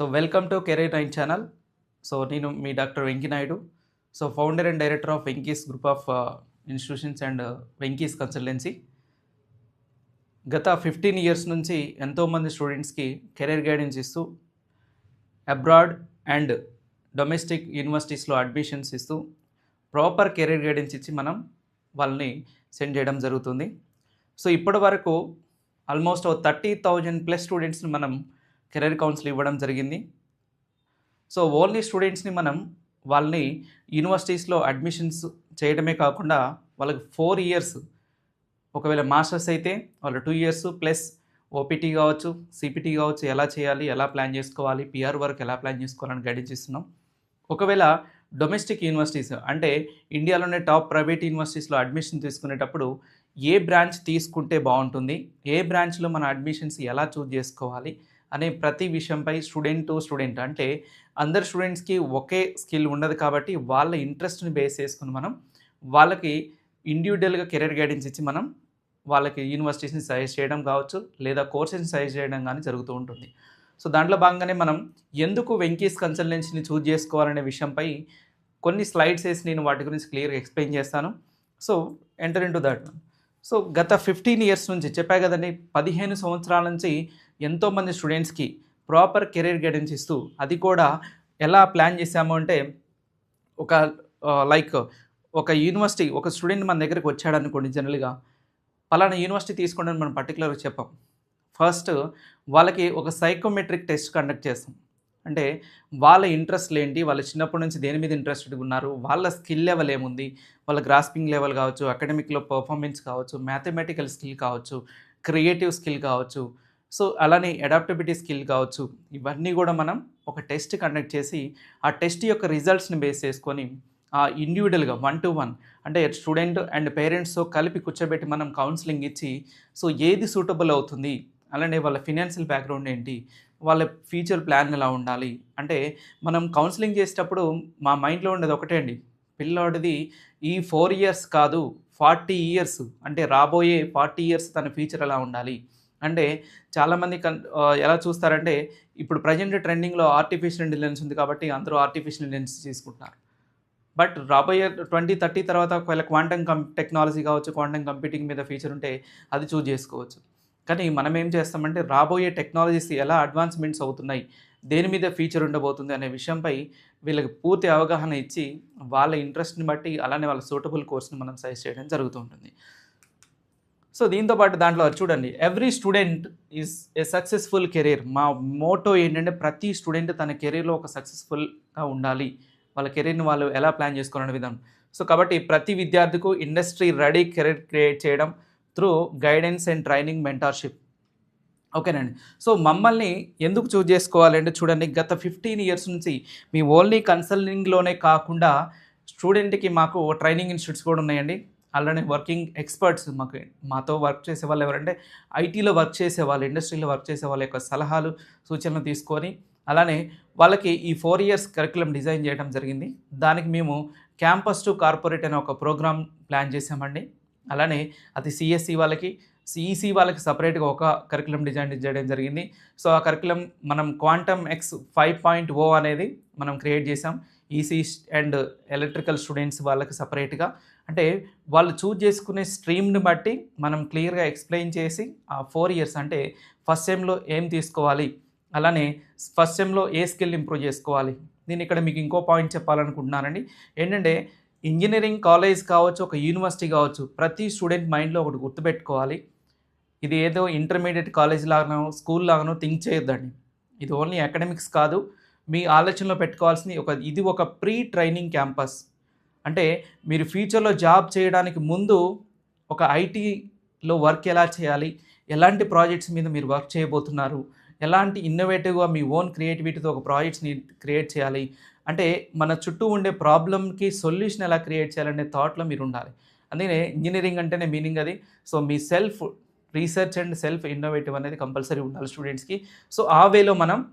So welcome to career nine channel. So నేను మీ doctor Venky Naidu so founder and director of Venky's group of institutions and Venky's consultancy. గత fifteen years నుంచి ఎంతోమంది స్టూడెంట్స్కి career guidance ఇస్తూ abroad and domestic యూనివర్సిటీస్లో admissions ఇస్తూ proper career guidance ఇచ్చి మనం వాళ్ళని సెండ్ చేయడం జరుగుతుంది. సో ఇప్పటి వరకు ఆల్మోస్ట్ థర్టీ థౌజండ్ ప్లస్ స్టూడెంట్స్ని మనం కెరీర్ కౌన్సిల్ ఇవ్వడం జరిగింది. సో ఓన్లీ స్టూడెంట్స్ని మనం వాళ్ళని యూనివర్సిటీస్లో అడ్మిషన్స్ చేయడమే కాకుండా వాళ్ళకి ఫోర్ ఇయర్స్ ఒకవేళ మాస్టర్స్ అయితే వాళ్ళు టూ ఇయర్స్ ప్లస్ ఓపీటీ కావచ్చు సిపిటీ కావచ్చు ఎలా చేయాలి ఎలా ప్లాన్ చేసుకోవాలి పిఆర్ వర్క్ ఎలా ప్లాన్ చేసుకోవాలని గైడెన్స్ ఇస్తున్నాం ఒకవేళ డొమెస్టిక్ యూనివర్సిటీస్ అంటే ఇండియాలోనే టాప్ ప్రైవేట్ యూనివర్సిటీస్లో అడ్మిషన్ తీసుకునేటప్పుడు ఏ బ్రాంచ్ తీసుకుంటే బాగుంటుంది ఏ బ్రాంచ్లో మన అడ్మిషన్స్ ఎలా చూజ్ చేసుకోవాలి అనే ప్రతి విషయంపై స్టూడెంట్ టు స్టూడెంట్. అంటే అందరు స్టూడెంట్స్కి ఒకే స్కిల్ ఉండదు కాబట్టి వాళ్ళ ఇంట్రెస్ట్ని బేస్ చేసుకుని మనం వాళ్ళకి ఇండివిజువల్గా కెరీర్ గైడెన్స్ ఇచ్చి మనం వాళ్ళకి యూనివర్సిటీస్ని సజెస్ట్ చేయడం కావచ్చు లేదా కోర్సెస్ని సజెస్ట్ చేయడం కానీ జరుగుతూ ఉంటుంది. సో దాంట్లో భాగంగానే మనం ఎందుకు వెంకీస్ కన్సల్టెన్సీని చూజ్ చేసుకోవాలనే విషయంపై కొన్ని స్లైడ్స్ వేసి నేను వాటి గురించి క్లియర్గా ఎక్స్ప్లెయిన్ చేస్తాను. So enter into that. So గత ఫిఫ్టీన్ ఇయర్స్ నుంచి చెప్పా కదండి పదిహేను సంవత్సరాల నుంచి ఎంతోమంది స్టూడెంట్స్కి ప్రాపర్ కెరీర్ గైడెన్స్ ఇస్తూ అది కూడా ఎలా ప్లాన్ చేశాము అంటే ఒక లైక్ ఒక యూనివర్సిటీ ఒక స్టూడెంట్ మన దగ్గరికి వచ్చాడు అనుకోండి జనరల్గా పలానా యూనివర్సిటీ తీసుకోండి మనం పర్టికులర్గా చెప్పాం. ఫస్ట్ వాళ్ళకి ఒక సైకోమెట్రిక్ టెస్ట్ కండక్ట్ చేస్తాం. అంటే వాళ్ళ ఇంట్రెస్ట్లు ఏంటి? వాళ్ళ చిన్నప్పటి నుంచి దేని మీద ఇంట్రెస్టెడ్ ఉన్నారు? వాళ్ళ స్కిల్ లెవెల్ ఏముంది? వాళ్ళ గ్రాస్పింగ్ లెవెల్ కావచ్చు అకాడమిక్లో పర్ఫార్మెన్స్ కావచ్చు మ్యాథమెటికల్ స్కిల్ కావచ్చు క్రియేటివ్ స్కిల్ కావచ్చు సో అలానే అడాప్టబిలిటీ స్కిల్ కావచ్చు ఇవన్నీ కూడా మనం ఒక టెస్ట్ కండక్ట్ చేసి ఆ టెస్ట్ యొక్క రిజల్ట్స్ని బేస్ చేసుకొని ఆ ఇండివిజువల్గా వన్ టు వన్ అంటే స్టూడెంట్ అండ్ పేరెంట్స్తో కలిపి కూర్చోబెట్టి మనం కౌన్సిలింగ్ ఇచ్చి సో ఏది సూటబుల్ అవుతుంది అలానే వాళ్ళ ఫినాన్షియల్ బ్యాక్గ్రౌండ్ ఏంటి వాళ్ళ ఫ్యూచర్ ప్లాన్ ఎలా ఉండాలి అంటే మనం కౌన్సిలింగ్ చేసేటప్పుడు మా మైండ్లో ఉండేది ఒకటే అండి. పిల్లోడిది ఈ ఫోర్ ఇయర్స్ కాదు ఫార్టీ ఇయర్స్ అంటే రాబోయే ఫార్టీ ఇయర్స్ తన ఫ్యూచర్ ఎలా ఉండాలి అంటే చాలామంది కన్ ఎలా చూస్తారంటే ఇప్పుడు ప్రజెంట్ ట్రెండింగ్లో ఆర్టిఫిషియల్ ఇంటెలిజెన్స్ ఉంది కాబట్టి అందరూ ఆర్టిఫిషియల్ ఇంటెలిజెన్స్ తీసుకుంటున్నారు. బట్ రాబోయే ట్వంటీ థర్టీ తర్వాత ఒకవేళ క్వాంటమ్ కం టెక్నాలజీ కావచ్చు క్వాంటమ్ కంప్యూటింగ్ మీద ఫీచర్ ఉంటే అది చూజ్ చేసుకోవచ్చు. కానీ మనం ఏం చేస్తామంటే రాబోయే టెక్నాలజీస్ ఎలా అడ్వాన్స్మెంట్స్ అవుతున్నాయి దేని మీద ఫీచర్ ఉండబోతుంది అనే విషయంపై వీళ్ళకి పూర్తి అవగాహన ఇచ్చి వాళ్ళ ఇంట్రెస్ట్ని బట్టి అలానే వాళ్ళ సూటబుల్ కోర్స్ని మనం సజెస్ట్ చేయడం జరుగుతూ ఉంటుంది. సో దీంతో పాటు దాంట్లో చూడండి every student is a successful career మా మోటో ఏంటంటే ప్రతి స్టూడెంట్ తన కెరీర్లో ఒక సక్సెస్ఫుల్గా ఉండాలి. వాళ్ళ కెరీర్ని వాళ్ళు ఎలా ప్లాన్ చేసుకోవాలనే విధానం. సో కాబట్టి ప్రతి విద్యార్థికు ఇండస్ట్రీ రెడీ కెరీర్ క్రియేట్ చేయడం through guidance and training mentorship ఓకేనండి సో మమ్మల్ని ఎందుకు చూజ్ చేసుకోవాలంటే చూడండి గత ఫిఫ్టీన్ ఇయర్స్ నుంచి మీ ఓన్లీ కన్సల్టింగ్లోనే కాకుండా స్టూడెంట్కి మాకు ట్రైనింగ్ ఇన్స్టిట్యూట్స్ కూడా ఉన్నాయండి. అలానే వర్కింగ్ ఎక్స్పర్ట్స్ మాకు మాతో వర్క్ చేసే వాళ్ళు ఎవరంటే ఐటీలో వర్క్ చేసే వాళ్ళు ఇండస్ట్రీలో వర్క్ చేసే వాళ్ళ యొక్క సలహాలు సూచనలు తీసుకొని అలానే వాళ్ళకి ఈ ఫోర్ ఇయర్స్ కరికులం డిజైన్ చేయడం జరిగింది. దానికి మేము క్యాంపస్ టు కార్పొరేట్ అనే ఒక ప్రోగ్రామ్ ప్లాన్ చేసామండి అలానే అది సిఎస్సి వాళ్ళకి సిఈసి వాళ్ళకి సపరేట్గా ఒక కరికులం డిజైన్ చేయడం జరిగింది. సో ఆ కరికులం మనం quantum X five point O అనేది మనం క్రియేట్ చేసాం ఈసీ అండ్ ఎలక్ట్రికల్ స్టూడెంట్స్ వాళ్ళకి సపరేట్గా. అంటే వాళ్ళు చూజ్ చేసుకునే స్ట్రీమ్ని బట్టి మనం క్లియర్గా ఎక్స్ప్లెయిన్ చేసి ఆ ఫోర్ ఇయర్స్ అంటే ఫస్ట్ సెమ్లో ఏం తీసుకోవాలి? అలానే ఫస్ట్ సెమ్లో ఏ స్కిల్ ఇంప్రూవ్ చేసుకోవాలి? నేను ఇక్కడ మీకు ఇంకో పాయింట్ చెప్పాలనుకుంటున్నానండి. ఏంటంటే ఇంజనీరింగ్ కాలేజ్ కావచ్చు ఒక యూనివర్సిటీ కావచ్చు ప్రతి స్టూడెంట్ మైండ్లో ఒకటి గుర్తుపెట్టుకోవాలి. ఇది ఏదో ఇంటర్మీడియట్ కాలేజ్ లాగానో స్కూల్ లాగానో థింక్ చేయొద్దండి. ఇది ఓన్లీ అకాడమిక్స్ కాదు. మీ ఆలోచనలో పెట్టుకోవాల్సింది ఒక ఇది ఒక ప్రీ ట్రైనింగ్ క్యాంపస్. అంటే మీరు ఫ్యూచర్లో జాబ్ చేయడానికి ముందు ఒక ఐటీలో వర్క్ ఎలా చేయాలి? ఎలాంటి ప్రాజెక్ట్స్ మీద మీరు వర్క్ చేయబోతున్నారు? ఎలాంటి ఇన్నోవేటివ్గా మీ ఓన్ క్రియేటివిటీతో ఒక ప్రాజెక్ట్స్ని క్రియేట్ చేయాలి? అంటే మన చుట్టూ ఉండే ప్రాబ్లమ్కి సొల్యూషన్ ఎలా క్రియేట్ చేయాలనే థాట్లో మీరు ఉండాలి. అందుకనే ఇంజనీరింగ్ అంటేనే మీనింగ్ అది. So me self research and self innovative అనేది కంపల్సరీ ఉండాలి స్టూడెంట్స్కి సో ఆ వేలో మనం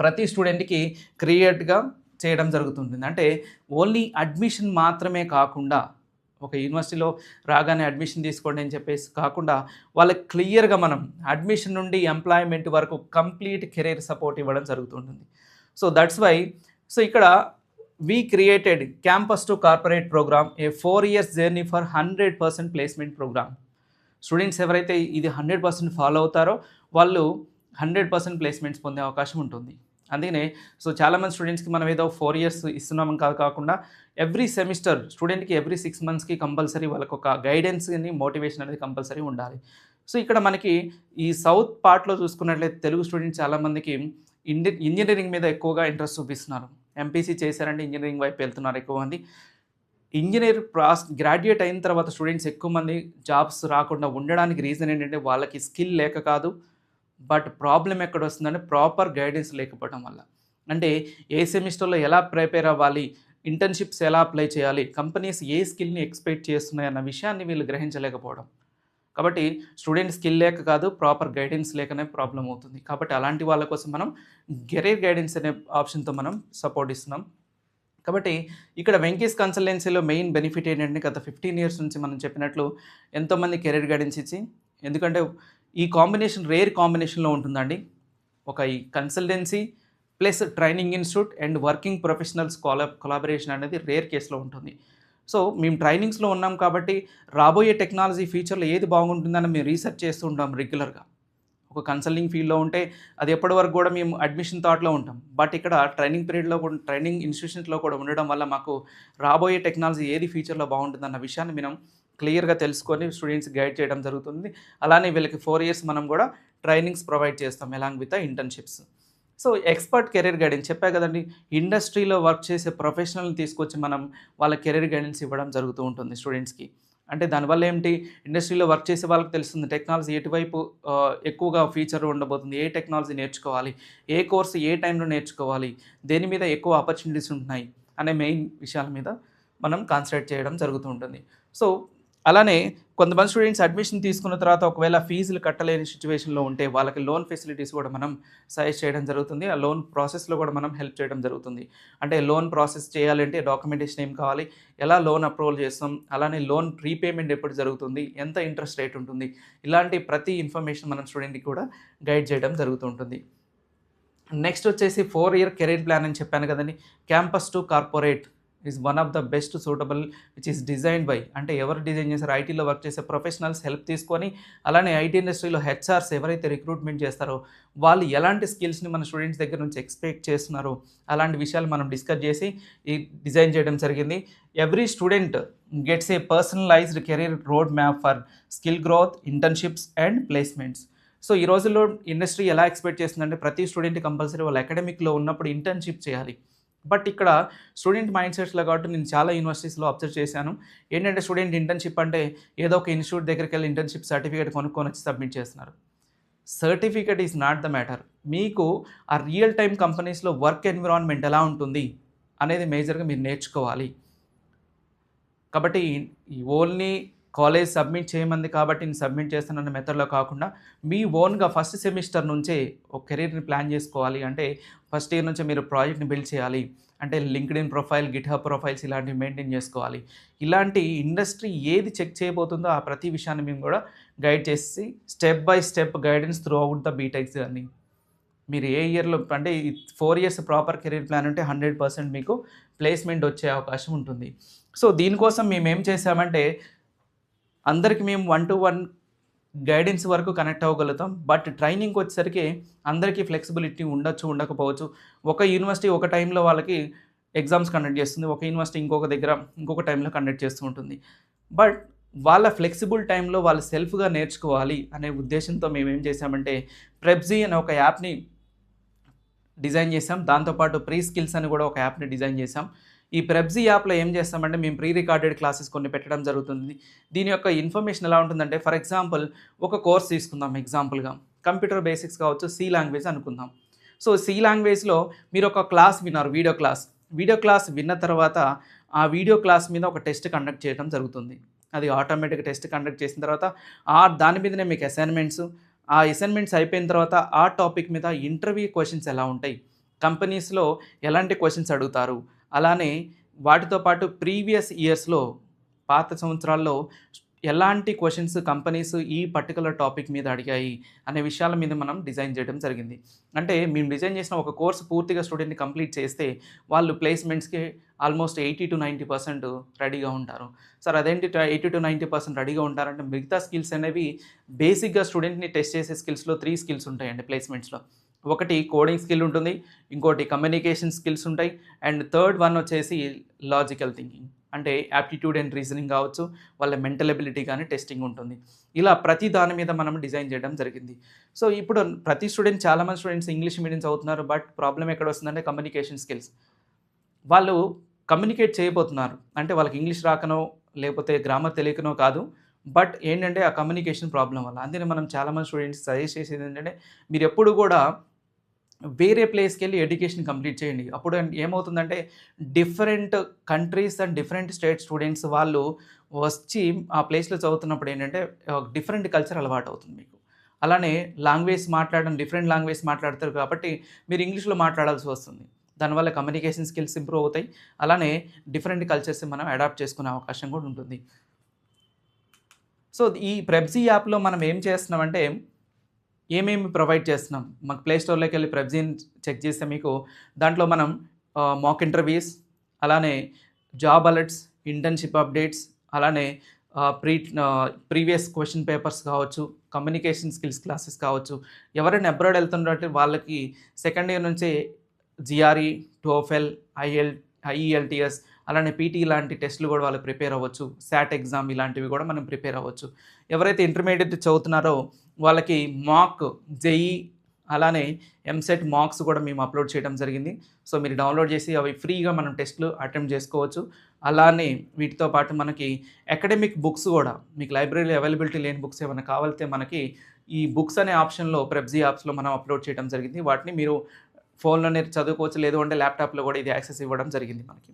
ప్రతి స్టూడెంట్కి క్రియేట్గా చేయడం జరుగుతుంది అంటే ఓన్లీ అడ్మిషన్ మాత్రమే కాకుండా ఒక యూనివర్సిటీలో రాగానే అడ్మిషన్ తీసుకోండి అని చెప్పేసి కాకుండా వాళ్ళకి క్లియర్గా మనం అడ్మిషన్ నుండి ఎంప్లాయ్మెంట్ వరకు కంప్లీట్ కెరీర్ సపోర్ట్ ఇవ్వడం జరుగుతుంటుంది. సో దట్స్ వై సో ఇక్కడ we created campus to corporate program a four years journey for hundred percent placement program. Students ఎవరైతే ఇది హండ్రెడ్ పర్సెంట్ ఫాలో అవుతారో వాళ్ళు హండ్రెడ్ పర్సెంట్ ప్లేస్మెంట్స్ పొందే అవకాశం ఉంటుంది. అందుకనే సో చాలామంది స్టూడెంట్స్కి మనం ఏదో ఫోర్ ఇయర్స్ ఇస్తున్నాం కాదు కాకుండా ఎవ్రీ సెమిస్టర్ స్టూడెంట్కి ఎవ్రీ సిక్స్ మంత్స్కి కంపల్సరీ వాళ్ళకి ఒక గైడెన్స్ అని మోటివేషన్ అనేది కంపల్సరీ ఉండాలి. సో ఇక్కడ మనకి ఈ సౌత్ పార్ట్లో చూసుకున్నట్లయితే తెలుగు స్టూడెంట్స్ చాలామందికి ఇండి ఇంజనీరింగ్ మీద ఎక్కువగా ఇంట్రెస్ట్ చూపిస్తున్నారు. ఎంపీసీ చేశారంటే ఇంజనీరింగ్ వైపు వెళ్తున్నారు ఎక్కువ మంది. ఇంజనీర్ ప్రాస్ గ్రాడ్యుయేట్ అయిన తర్వాత స్టూడెంట్స్ ఎక్కువ మంది జాబ్స్ రాకుండా ఉండడానికి రీజన్ ఏంటంటే వాళ్ళకి స్కిల్ లేక కాదు. బట్ ప్రాబ్లం ఎక్కడ వస్తుందంటే ప్రాపర్ గైడెన్స్ లేకపోవడం వల్ల. అంటే ఏ సెమిస్టర్లో ఎలా ప్రిపేర్ అవ్వాలి ఇంటర్న్షిప్స్ ఎలా అప్లై చేయాలి కంపెనీస్ ఏ స్కిల్ని ఎక్స్పెక్ట్ చేస్తున్నాయి అన్న విషయాన్ని వీళ్ళు గ్రహించలేకపోవడం. కాబట్టి స్టూడెంట్ స్కిల్ లేక కాదు ప్రాపర్ గైడెన్స్ లేకనే ప్రాబ్లం అవుతుంది. కాబట్టి అలాంటి వాళ్ళ కోసం మనం కెరీర్ గైడెన్స్ అనే ఆప్షన్తో మనం సపోర్ట్ ఇస్తున్నాం. కాబట్టి ఇక్కడ వెంకీస్ కన్సల్టెన్సీలో మెయిన్ బెనిఫిట్ ఏంటంటే గత ఫిఫ్టీన్ ఇయర్స్ నుంచి మనం చెప్పినట్లు ఎంతోమంది కెరీర్ గైడెన్స్ ఇచ్చి ఎందుకంటే ఈ కాంబినేషన్ రేర్ కాంబినేషన్లో ఉంటుందండి. ఒక ఈ consultancy plus training institute and working professionals కొలా collaboration అనేది రేర్ కేసులో ఉంటుంది. సో మేము ట్రైనింగ్స్లో ఉన్నాం కాబట్టి రాబోయే టెక్నాలజీ ఫ్యూచర్లో ఏది బాగుంటుందని మేము రీసెర్చ్ చేస్తూ ఉంటాం రెగ్యులర్గా. ఒక కన్సల్టింగ్ ఫీల్డ్లో ఉంటే అది ఎప్పటి వరకు కూడా మేము అడ్మిషన్ థాట్లో ఉంటాం. బట్ ఇక్కడ ట్రైనింగ్ పీరియడ్లో కూడా ట్రైనింగ్ ఇన్స్టిట్యూషన్స్లో కూడా ఉండడం వల్ల మాకు రాబోయే టెక్నాలజీ ఏది ఫ్యూచర్లో బాగుంటుందన్న విషయాన్ని మనం క్లియర్గా తెలుసుకొని స్టూడెంట్స్ గైడ్ చేయడం జరుగుతుంది. అలానే వీళ్ళకి ఫోర్ ఇయర్స్ మనం కూడా ట్రైనింగ్స్ ప్రొవైడ్ చేస్తాం along with internships. So expert career guidance చెప్పా కదండి ఇండస్ట్రీలో వర్క్ చేసే ప్రొఫెషనల్ని తీసుకొచ్చి మనం వాళ్ళ కెరీర్ గైడెన్స్ ఇవ్వడం జరుగుతూ ఉంటుంది స్టూడెంట్స్కి. అంటే దానివల్ల ఏంటి ఇండస్ట్రీలో వర్క్ చేసే వాళ్ళకి తెలుస్తుంది టెక్నాలజీ ఎటువైపు ఎక్కువగా ఫీచర్ ఉండబోతుంది ఏ టెక్నాలజీ నేర్చుకోవాలి ఏ కోర్సు ఏ టైంలో నేర్చుకోవాలి దేని మీద ఎక్కువ ఆపర్చునిటీస్ ఉంటున్నాయి అనే మెయిన్ విషయాల మీద మనం కాన్సన్ట్రేట్ చేయడం జరుగుతూ ఉంటుంది. సో అలానే కొంతమంది స్టూడెంట్స్ అడ్మిషన్ తీసుకున్న తర్వాత ఒకవేళ ఫీజులు కట్టలేని సిచ్యువేషన్లో ఉంటే వాళ్ళకి లోన్ ఫెసిలిటీస్ కూడా మనం సజెస్ట్ చేయడం జరుగుతుంది. ఆ లోన్ ప్రాసెస్లో కూడా మనం హెల్ప్ చేయడం జరుగుతుంది. అంటే లోన్ ప్రాసెస్ చేయాలంటే డాక్యుమెంటేషన్ ఏం కావాలి? ఎలా లోన్ అప్రూవల్ చేస్తాం? అలానే లోన్ రీపేమెంట్ ఎప్పుడు జరుగుతుంది? ఎంత ఇంట్రెస్ట్ రేట్ ఉంటుంది? ఇలాంటి ప్రతి ఇన్ఫర్మేషన్ మనం స్టూడెంట్కి కూడా గైడ్ చేయడం జరుగుతుంటుంది. నెక్స్ట్ వచ్చేసి ఫోర్ ఇయర్ కెరీర్ ప్లాన్ అని చెప్పాను కదండి. Campus to corporate is one of the best suitable which is design by అంటే ఎవరు డిజైన్ చేశారు? ఐటీలో వర్క్ చేసే ప్రొఫెషనల్స్ హెల్ప్ తీసుకొని అలానే ఐటీ ఇండస్ట్రీలో హెచ్ఆర్స్ ఎవరైతే రిక్రూట్మెంట్ చేస్తారో వాళ్ళు ఎలాంటి స్కిల్స్ని మన స్టూడెంట్స్ దగ్గర నుంచి ఎక్స్పెక్ట్ చేస్తున్నారో అలాంటి విషయాలు మనం డిస్కస్ చేసి ఈ డిజైన్ చేయడం జరిగింది. Every student gets a personalised career road map for skill growth internships and placements so ఈ రోజుల్లో ఇండస్ట్రీ ఎలా ఎక్స్పెక్ట్ చేస్తుందంటే ప్రతి స్టూడెంట్ కంపల్సరీ వాళ్ళు అకాడమిక్లో ఉన్నప్పుడు ఇంటర్న్షిప్ చేయాలి. బట్ ఇక్కడ స్టూడెంట్ మైండ్ సెట్స్లో కాబట్టి నేను చాలా యూనివర్సిటీస్లో అబ్జర్వ్ చేశాను. ఏంటంటే స్టూడెంట్ ఇంటర్న్షిప్ అంటే ఏదో ఒక ఇన్స్టిట్యూట్ దగ్గరికి వెళ్ళి ఇంటర్న్షిప్ సర్టిఫికేట్ కొనుక్కొని వచ్చి సబ్మిట్ చేస్తున్నారు. Certificate is not the matter మీకు ఆ రియల్ టైం కంపెనీస్లో వర్క్ ఎన్విరాన్మెంట్ ఎలా ఉంటుంది అనేది మేజర్గా మీరు నేర్చుకోవాలి. కాబట్టి ఈ ఓన్లీ కాలేజ్ సబ్మిట్ చేయమంది కాబట్టి నేను సబ్మిట్ చేస్తానన్న మెథడ్లో కాకుండా మీ ఓన్గా ఫస్ట్ సెమిస్టర్ నుంచే ఒక కెరీర్ని ప్లాన్ చేసుకోవాలి. అంటే ఫస్ట్ ఇయర్ నుంచే మీరు ప్రాజెక్ట్ని బిల్డ్ చేయాలి. అంటే LinkedIn profile GitHub profiles ఇలాంటివి మెయింటైన్ చేసుకోవాలి. ఇలాంటి ఇండస్ట్రీ ఏది చెక్ చేయబోతుందో ఆ ప్రతి విషయాన్ని మేము కూడా గైడ్ చేసి step by step guidance throughout the BTechs అని మీరు ఏ ఇయర్లో అంటే four years proper career plan ఉంటే హండ్రెడ్ పర్సెంట్ మీకు ప్లేస్మెంట్ వచ్చే అవకాశం ఉంటుంది. సో దీనికోసం మేము ఏం చేసామంటే అందరికి మేము వన్ టు వన్ గైడెన్స్ వరకు కనెక్ట్ అవ్వగలుగుతాం. బట్ ట్రైనింగ్కి వచ్చేసరికి అందరికీ ఫ్లెక్సిబిలిటీ ఉండొచ్చు ఉండకపోవచ్చు. ఒక యూనివర్సిటీ ఒక టైంలో వాళ్ళకి ఎగ్జామ్స్ కండక్ట్ చేస్తుంది. ఒక యూనివర్సిటీ ఇంకొక దగ్గర ఇంకొక టైంలో కండక్ట్ చేస్తూ ఉంటుంది. బట్ వాళ్ళ ఫ్లెక్సిబుల్ టైంలో వాళ్ళు సెల్ఫ్గా నేర్చుకోవాలి అనే ఉద్దేశంతో మేము ఏం చేసామంటే ప్రెబ్జీ అనే ఒక యాప్ని డిజైన్ చేసాం దాంతోపాటు ప్రీ స్కిల్స్ అని కూడా ఒక యాప్ని డిజైన్ చేసాం ఈ ప్రెబ్జీ యాప్లో ఏం చేస్తామంటే మేము ప్రీ రికార్డెడ్ క్లాసెస్ కొన్ని పెట్టడం జరుగుతుంది. దీని యొక్క ఇన్ఫర్మేషన్ ఎలా ఉంటుందంటే ఫర్ ఎగ్జాంపుల్ ఒక కోర్స్ తీసుకుందాం ఎగ్జాంపుల్గా కంప్యూటర్ బేసిక్స్ కావచ్చు సి లాంగ్వేజ్ అనుకుందాం. సో సి లాంగ్వేజ్లో మీరు ఒక క్లాస్ విన్నారు వీడియో క్లాస్ వీడియో క్లాస్ విన్న తర్వాత ఆ వీడియో క్లాస్ మీద ఒక టెస్ట్ కండక్ట్ చేయడం జరుగుతుంది. అది ఆటోమేటిక్ టెస్ట్ కండక్ట్ చేసిన తర్వాత ఆ దాని మీదనే మీకు అసైన్మెంట్స్ ఆ అసైన్మెంట్స్ అయిపోయిన తర్వాత ఆ టాపిక్ మీద ఇంటర్వ్యూ క్వశ్చన్స్ ఎలా ఉంటాయి? కంపెనీస్లో ఎలాంటి క్వశ్చన్స్ అడుగుతారు? అలానే వాటితో పాటు ప్రీవియస్ ఇయర్స్లో పాత సంవత్సరాల్లో ఎలాంటి క్వశ్చన్స్ కంపెనీస్ ఈ పర్టికులర్ టాపిక్ మీద అడిగాయి అనే విషయాల మీద మనం డిజైన్ చేయడం జరిగింది. అంటే మేము డిజైన్ చేసిన ఒక కోర్స్ పూర్తిగా స్టూడెంట్ని కంప్లీట్ చేస్తే వాళ్ళు ప్లేస్మెంట్స్కి almost eighty to ninety percent రెడీగా ఉంటారు. సార్ అదేంటి ఎయిటీ టు నైంటీ పర్సెంట్ రెడీగా ఉంటారంటే మిగతా స్కిల్స్ అనేవి బేసిక్గా స్టూడెంట్ని టెస్ట్ చేసే స్కిల్స్లో త్రీ స్కిల్స్ ఉంటాయండి ప్లేస్మెంట్స్లో. ఒకటి కోడింగ్ స్కిల్ ఉంటుంది ఇంకోటి కమ్యూనికేషన్ స్కిల్స్ ఉంటాయి అండ్ థర్డ్ వన్ వచ్చేసి లాజికల్ థింకింగ్ అంటే యాప్టిట్యూడ్ అండ్ రీజనింగ్ కావచ్చు వాళ్ళ మెంటల్ ఎబిలిటీ కానీ టెస్టింగ్ ఉంటుంది. ఇలా ప్రతి దాని మీద మనం డిజైన్ చేయడం జరిగింది. సో ఇప్పుడు ప్రతి స్టూడెంట్ చాలామంది స్టూడెంట్స్ ఇంగ్లీష్ మీడియం చదువుతున్నారు బట్ ప్రాబ్లం ఎక్కడ వస్తుందంటే కమ్యూనికేషన్ స్కిల్స్ వాళ్ళు కమ్యూనికేట్ చేయబోతున్నారు. అంటే వాళ్ళకి ఇంగ్లీష్ రాకనో లేకపోతే గ్రామర్ తెలియకనో కాదు బట్ ఏంటంటే ఆ కమ్యూనికేషన్ ప్రాబ్లం వల్ల. అందుకని మనం చాలామంది స్టూడెంట్స్ సజెస్ట్ చేసేది ఏంటంటే మీరు ఎప్పుడు కూడా వేరే ప్లేస్కి వెళ్ళి ఎడ్యుకేషన్ కంప్లీట్ చేయండి. అప్పుడు ఏమవుతుందంటే different countries and different state students వాళ్ళు వచ్చి ఆ ప్లేస్లో చదువుతున్నప్పుడు ఏంటంటే డిఫరెంట్ కల్చర్ అలవాటు అవుతుంది మీకు. అలానే లాంగ్వేజ్ మాట్లాడడం డిఫరెంట్ లాంగ్వేజ్ మాట్లాడతారు కాబట్టి మీరు ఇంగ్లీష్లో మాట్లాడాల్సి వస్తుంది. దానివల్ల కమ్యూనికేషన్ స్కిల్స్ ఇంప్రూవ్ అవుతాయి. అలానే డిఫరెంట్ కల్చర్స్ మనం అడాప్ట్ చేసుకునే అవకాశం కూడా ఉంటుంది. సో ఈ ప్రెబ్జీ యాప్లో మనం ఏం చేస్తున్నామంటే ఏమేమి ప్రొవైడ్ చేస్తున్నాం? మాకు ప్లే స్టోర్లోకి వెళ్ళి ప్రెబ్జీన్ చెక్ చేస్తే మీకు దాంట్లో మనం మాక్ ఇంటర్వ్యూస్ అలానే జాబ్ అలర్ట్స్ ఇంటర్న్షిప్ అప్డేట్స్ అలానే ప్రీ ప్రీవియస్ క్వశ్చన్ పేపర్స్ కావచ్చు కమ్యూనికేషన్ స్కిల్స్ క్లాసెస్ కావచ్చు. ఎవరైనా అబ్రాడ్ వెళ్తున్నట్టు వాళ్ళకి సెకండ్ ఇయర్ నుంచే జిఆర్ఈ టోఫెల్ ఐఎల్ ఐఈఎల్టీఎస్ అలానే పీటీ లాంటి టెస్టులు కూడా వాళ్ళు ప్రిపేర్ అవ్వచ్చు. శాట్ ఎగ్జామ్ ఇలాంటివి కూడా మనం ప్రిపేర్ అవ్వచ్చు. ఎవరైతే ఇంటర్మీడియట్ చదువుతున్నారో వాళ్ళకి మాక్ జెఈ అలానే ఎంసెట్ మార్క్స్ కూడా మేము అప్లోడ్ చేయడం జరిగింది. సో మీరు డౌన్లోడ్ చేసి అవి ఫ్రీగా మనం టెస్ట్లు అటెంప్ట్ చేసుకోవచ్చు. అలానే వీటితో పాటు మనకి అకాడమిక్ బుక్స్ కూడా మీకు లైబ్రరీలో అవైలబిలిటీ లేని బుక్స్ ఏమైనా కావాలితే మనకి ఈ బుక్స్ అనే ఆప్షన్లో ప్రెబ్జీ యాప్స్లో మనం అప్లోడ్ చేయడం జరిగింది. వాటిని మీరు ఫోన్లోనే చదువుకోవచ్చు లేదు అంటే ల్యాప్టాప్లో కూడా ఇది యాక్సెస్ ఇవ్వడం జరిగింది మనకి.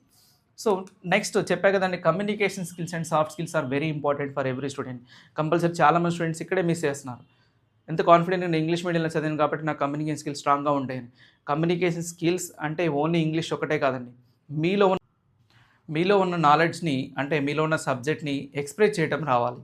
సో నెక్స్ట్ చెప్పా కదండి communication skills and soft skills are very important for every student compulsory చాలామంది స్టూడెంట్స్ ఇక్కడే మిస్ చేస్తున్నారు. ఎంత కాన్ఫిడెంట్ నేను ఇంగ్లీష్ మీడియంలో చదివాను కాబట్టి నా కమ్యూనికేషన్ స్కిల్స్ స్ట్రాంగ్గా ఉంటాయని కమ్యూనికేషన్ స్కిల్స్ అంటే ఓన్లీ ఇంగ్లీష్ ఒకటే కాదండి. మీలో ఉన్న మీలో ఉన్న నాలెడ్జ్ని అంటే మీలో ఉన్న సబ్జెక్ట్ని ఎక్స్ప్రెస్ చేయడం రావాలి.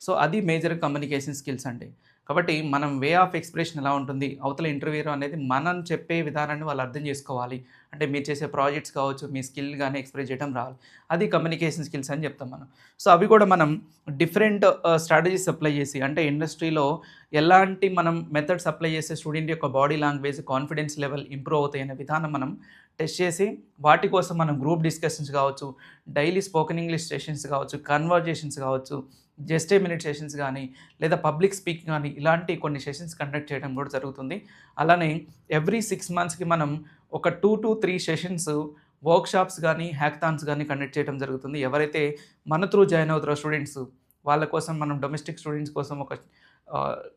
సో అది మేజర్ కమ్యూనికేషన్ స్కిల్స్ అంటే కాబట్టి మనం వే ఆఫ్ ఎక్స్ప్రెషన్ ఎలా ఉంటుంది? అవతల ఇంటర్వ్యూ అనేది మనం చెప్పే విధానాన్ని వాళ్ళు అర్థం చేసుకోవాలి. అంటే మీరు చేసే ప్రాజెక్ట్స్ కావచ్చు మీ స్కిల్ కానీ ఎక్స్ప్రెస్ చేయడం రావాలి. అది కమ్యూనికేషన్ స్కిల్స్ అని చెప్తాం మనం. సో అవి కూడా మనం డిఫరెంట్ స్ట్రాటజీస్ అప్లై చేసి అంటే ఇండస్ట్రీలో ఎలాంటి మనం మెథడ్స్ అప్లై చేసే స్టూడెంట్ యొక్క body language confidence level improve అవుతాయి అనే విధానం మనం టెస్ట్ చేసి వాటి కోసం మనం గ్రూప్ డిస్కషన్స్ కావచ్చు డైలీ స్పోకెన్ ఇంగ్లీష్ సెషన్స్ కావచ్చు కన్వర్జేషన్స్ కావచ్చు జస్ట్ ఏ మినిట్ సెషన్స్ కానీ లేదా పబ్లిక్ స్పీక్ కానీ ఇలాంటి కొన్ని సెషన్స్ కండక్ట్ చేయడం కూడా జరుగుతుంది. అలానే ఎవ్రీ సిక్స్ మంత్స్కి మనం ఒక two to three sessions workshops కానీ హ్యాక్థాన్స్ కానీ కండక్ట్ చేయడం జరుగుతుంది. ఎవరైతే మన త్రూ జాయిన్ అవుతారో స్టూడెంట్స్ వాళ్ళ కోసం మనం డొమెస్టిక్ స్టూడెంట్స్ కోసం ఒక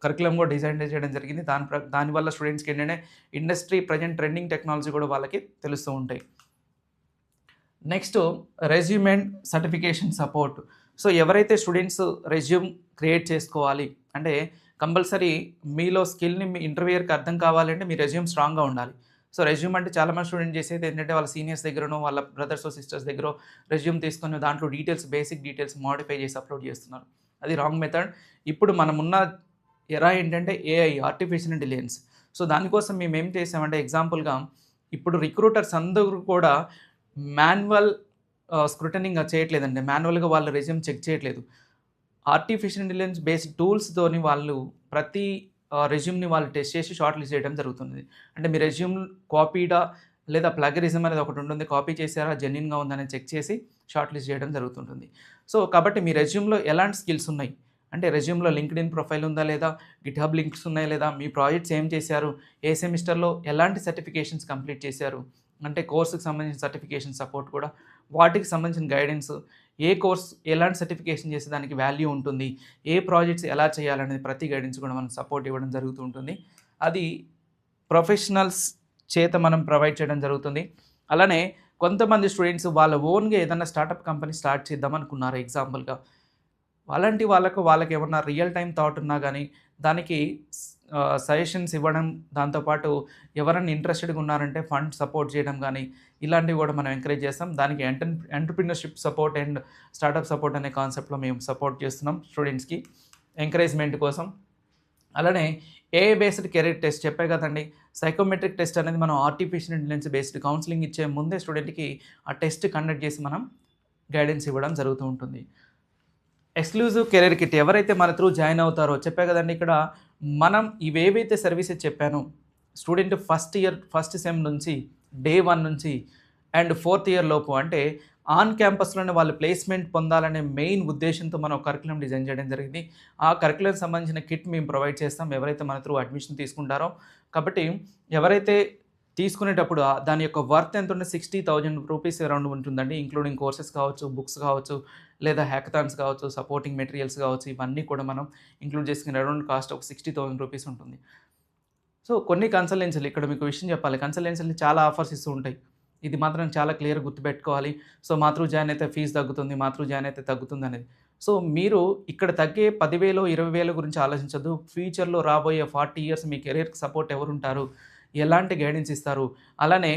కరికులం కూడా డిజైన్ చేయడం జరిగింది. దాని ప్ర దానివల్ల స్టూడెంట్స్కి ఏంటంటే ఇండస్ట్రీ ప్రజెంట్ ట్రెండింగ్ టెక్నాలజీ కూడా వాళ్ళకి తెలుస్తూ ఉంటాయి. Next resume and certification support. So ఎవరైతే స్టూడెంట్స్ రెజ్యూమ్ క్రియేట్ చేసుకోవాలి అంటే కంపల్సరీ మీలో స్కిల్ని మీ ఇంటర్వ్యూయర్కి అర్థం కావాలంటే మీ రెజ్యూమ్ స్ట్రాంగ్గా ఉండాలి. సో రెజ్యూమ్ అంటే చాలామంది స్టూడెంట్ చేసేది ఏంటంటే వాళ్ళ సీనియర్స్ దగ్గరనో వాళ్ళ బ్రదర్స్ సిస్టర్స్ దగ్గర రెజ్యూమ్ తీసుకొని దాంట్లో డీటెయిల్స్ బేసిక్ డీటెయిల్స్ మోడిఫై చేసి అప్లోడ్ చేస్తున్నారు. అది రాంగ్ మెథడ్. ఇప్పుడు మనం ఉన్న ఎరా ఏంటంటే ఏఐ ఆర్టిఫిషియల్ ఇంటెలిజెన్స్. సో దానికోసం మేము ఏం చేసామంటే ఎగ్జాంపుల్గా ఇప్పుడు రిక్రూటర్స్ అందరూ కూడా మాన్యువల్ స్క్రూటనింగ్ చేయట్లేదండి. మాన్యువల్గా వాళ్ళ రెజ్యూమ్ చెక్ చేయట్లేదు. ఆర్టిఫిషియల్ ఇంటెలిజెన్స్ బేస్డ్ టూల్స్తోని వాళ్ళు ప్రతి రెజ్యూమ్ని వాళ్ళు టెస్ట్ చేసి షార్ట్ లిస్ట్ చేయడం జరుగుతుంది. అంటే మీ రెజ్యూమ్ కాపీడా లేదా ప్లగరిజం అనేది ఒకటి ఉంటుంది. కాపీ చేశారా? జెన్యున్గా ఉందని చెక్ చేసి షార్ట్ లిస్ట్ చేయడం జరుగుతుంటుంది. సో కాబట్టి మీ రెజ్యూమ్లో ఎలాంటి స్కిల్స్ ఉన్నాయి? అంటే రెజ్యూమ్లో లింక్డ్ ఇన్ ప్రొఫైల్ ఉందా లేదా? గిట్ హబ్ లింక్స్ ఉన్నాయా లేదా? మీ ప్రాజెక్ట్స్ ఏం చేశారు? ఏ సెమిస్టర్లో ఎలాంటి సర్టిఫికేషన్స్ కంప్లీట్ చేశారు? అంటే కోర్సుకు సంబంధించిన సర్టిఫికేషన్ సపోర్ట్ కూడా వాటికి సంబంధించిన గైడెన్స్ ఏ కోర్స్ ఎలాంటి సర్టిఫికేషన్ చేసే దానికి వాల్యూ ఉంటుంది ఏ ప్రాజెక్ట్స్ ఎలా చేయాలనేది ప్రతి గైడెన్స్ కూడా మనం సపోర్ట్ ఇవ్వడం జరుగుతూ ఉంటుంది. అది ప్రొఫెషనల్స్ చేత మనం ప్రొవైడ్ చేయడం జరుగుతుంది. అలానే కొంతమంది స్టూడెంట్స్ వాళ్ళ ఓన్గా ఏదైనా స్టార్టప్ కంపెనీ స్టార్ట్ చేద్దాం అనుకున్నారు ఎగ్జాంపుల్గా అలాంటి వాళ్ళకు వాళ్ళకి ఏమన్నా రియల్ టైం థాట్ ఉన్నా కానీ దానికి సజెషన్స్ ఇవ్వడం దాంతోపాటు ఎవరైనా ఇంట్రెస్టెడ్గా ఉన్నారంటే ఫండ్ సపోర్ట్ చేయడం కానీ ఇలాంటివి కూడా మనం ఎంకరేజ్ చేస్తాం. దానికి enter entrepreneurship support and startup support అనే కాన్సెప్ట్లో మేము సపోర్ట్ చేస్తున్నాం స్టూడెంట్స్కి ఎంకరేజ్మెంట్ కోసం. అలానే ఏ బేస్డ్ కెరీర్ టెస్ట్ చెప్పే కదండి. సైకోమెట్రిక్ టెస్ట్ అనేది మనం ఆర్టిఫిషియల్ ఇంటెలిజెన్స్ బేస్డ్ కౌన్సిలింగ్ ఇచ్చే ముందే స్టూడెంట్కి ఆ టెస్ట్ కండక్ట్ చేసి మనం గైడెన్స్ ఇవ్వడం జరుగుతూ ఉంటుంది. ఎక్స్క్లూజివ్ కెరీర్ కిట్ ఎవరైతే మన త్రూ జాయిన్ అవుతారో చెప్పే కదండి ఇక్కడ మనం ఇవేవైతే సర్వీసెస్ చెప్పానో student first year first sem నుంచి డే వన్ నుంచి అండ్ ఫోర్త్ ఇయర్ లోపు అంటే ఆన్ క్యాంపస్లోనే వాళ్ళు ప్లేస్మెంట్ పొందాలనే మెయిన్ ఉద్దేశంతో మనం కరికులం డిజైన్ చేయడం జరిగింది. ఆ కరికులం సంబంధించిన కిట్ మేము ప్రొవైడ్ చేస్తాం. ఎవరైతే మన త్రూ అడ్మిషన్ తీసుకుంటారో కాబట్టి ఎవరైతే తీసుకునేటప్పుడు దాని యొక్క వర్త్ ఎంత ఉంటే సిక్స్టీ థౌజండ్ రూపీస్ అరౌండ్ ఉంటుందండి. ఇంక్లూడింగ్ కోర్సెస్ కావచ్చు బుక్స్ కావచ్చు లేదా హ్యాకథాన్స్ కావచ్చు సపోర్టింగ్ మెటీరియల్స్ కావచ్చు ఇవన్నీ కూడా మనం ఇంక్లూడ్ చేసుకునే అరౌండ్ కాస్ట్ ఒక సిక్స్టీ థౌసండ్ రూపీస్ ఉంటుంది. సో కొన్ని కన్సల్టెన్సీలు ఇక్కడ మీకు విషయం చెప్పాలి. కన్సల్టెన్సీలు చాలా ఆఫర్స్ ఇస్తూ ఉంటాయి. ఇది మాత్రం చాలా క్లియర్ గుర్తుపెట్టుకోవాలి. సో మాతృ జాయిన్ అయితే ఫీజు తగ్గుతుంది మాతృ జాయిన్ అయితే తగ్గుతుంది అనేది. సో మీరు ఇక్కడ తగ్గే పదివేలు ఇరవై వేల గురించి ఆలోచించద్దు. ఫ్యూచర్లో రాబోయే ఫార్టీ ఇయర్స్ మీ కెరీర్కి సపోర్ట్ ఎవరుంటారు? ఎలాంటి గైడెన్స్ ఇస్తారు? అలానే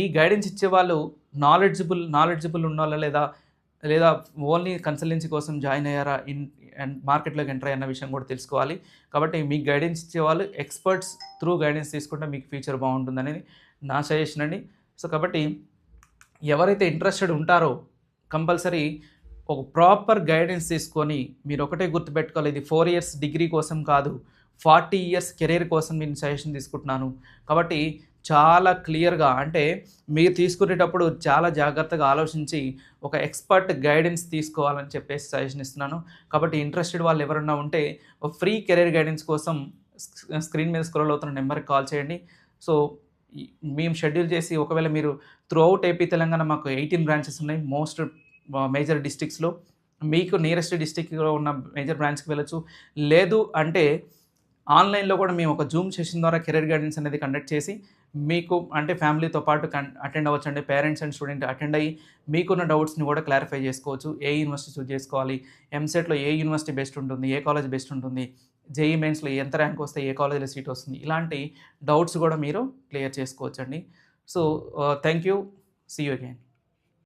ఈ గైడెన్స్ ఇచ్చే వాళ్ళు నాలెడ్జబుల్ నాలెడ్జబుల్ ఉన్న లేదా లేదా ఓన్లీ కన్సల్టెన్సీ కోసం జాయిన్ అయ్యారా? ఇన్ అండ్ మార్కెట్లోకి ఎంటర్ అయిన విషయం కూడా తెలుసుకోవాలి. కాబట్టి మీకు గైడెన్స్ ఇచ్చేవాళ్ళు ఎక్స్పర్ట్స్ త్రూ గైడెన్స్ తీసుకుంటే మీకు ఫ్యూచర్ బాగుంటుందనేది నా సజెషన్ అండి. సో కాబట్టి ఎవరైతే ఇంట్రెస్టెడ్ ఉంటారో కంపల్సరీ ఒక ప్రాపర్ గైడెన్స్ తీసుకొని మీరు ఒకటే గుర్తుపెట్టుకోవాలి. ఇది ఫోర్ ఇయర్స్ డిగ్రీ కోసం కాదు. ఫార్టీ ఇయర్స్ కెరీర్ కోసం నేను సజెషన్ తీసుకుంటున్నాను. కాబట్టి చాలా క్లియర్గా అంటే మీరు తీసుకునేటప్పుడు చాలా జాగ్రత్తగా ఆలోచించి ఒక ఎక్స్పర్ట్ గైడెన్స్ తీసుకోవాలని చెప్పేసి సజెషన్ ఇస్తున్నాను. కాబట్టి ఇంట్రెస్టెడ్ వాళ్ళు ఎవరన్నా ఉంటే ఫ్రీ కెరీర్ గైడెన్స్ కోసం స్క్రీన్ మీద స్క్రోల్ అవుతున్న నెంబర్కి కాల్ చేయండి. సో మేము షెడ్యూల్ చేసి ఒకవేళ మీరు త్రూ అవుట్ ఏపీ తెలంగాణ మాకు ఎయిటీన్ బ్రాంచెస్ ఉన్నాయి మోస్ట్ మేజర్ డిస్ట్రిక్ట్స్లో. మీకు నియరెస్ట్ డిస్టిక్లో ఉన్న మేజర్ బ్రాంచ్కి వెళ్ళచ్చు. లేదు అంటే ఆన్లైన్లో కూడా మేము ఒక జూమ్ సెషన్ ద్వారా కెరీర్ గైడెన్స్ అనేది కండక్ట్ చేసి మీకు అంటే ఫ్యామిలీతో పాటు అటెండ్ అవ్వచ్చండి. పేరెంట్స్ అండ్ స్టూడెంట్ అటెండ్ అయ్యి మీకున్న డౌట్స్ని కూడా క్లారిఫై చేసుకోవచ్చు. ఏ యూనివర్సిటీ చూజ్ చేసుకోవాలి? ఎంసెట్లో ఏ యూనివర్సిటీ బెస్ట్ ఉంటుంది? ఏ కాలేజ్ బెస్ట్ ఉంటుంది? జేఈ మెయిన్స్లో ఎంత ర్యాంక్ వస్తే ఏ కాలేజీలో సీట్ వస్తుంది? ఇలాంటి డౌట్స్ కూడా మీరు క్లియర్ చేసుకోవచ్చండి. So thank you see you again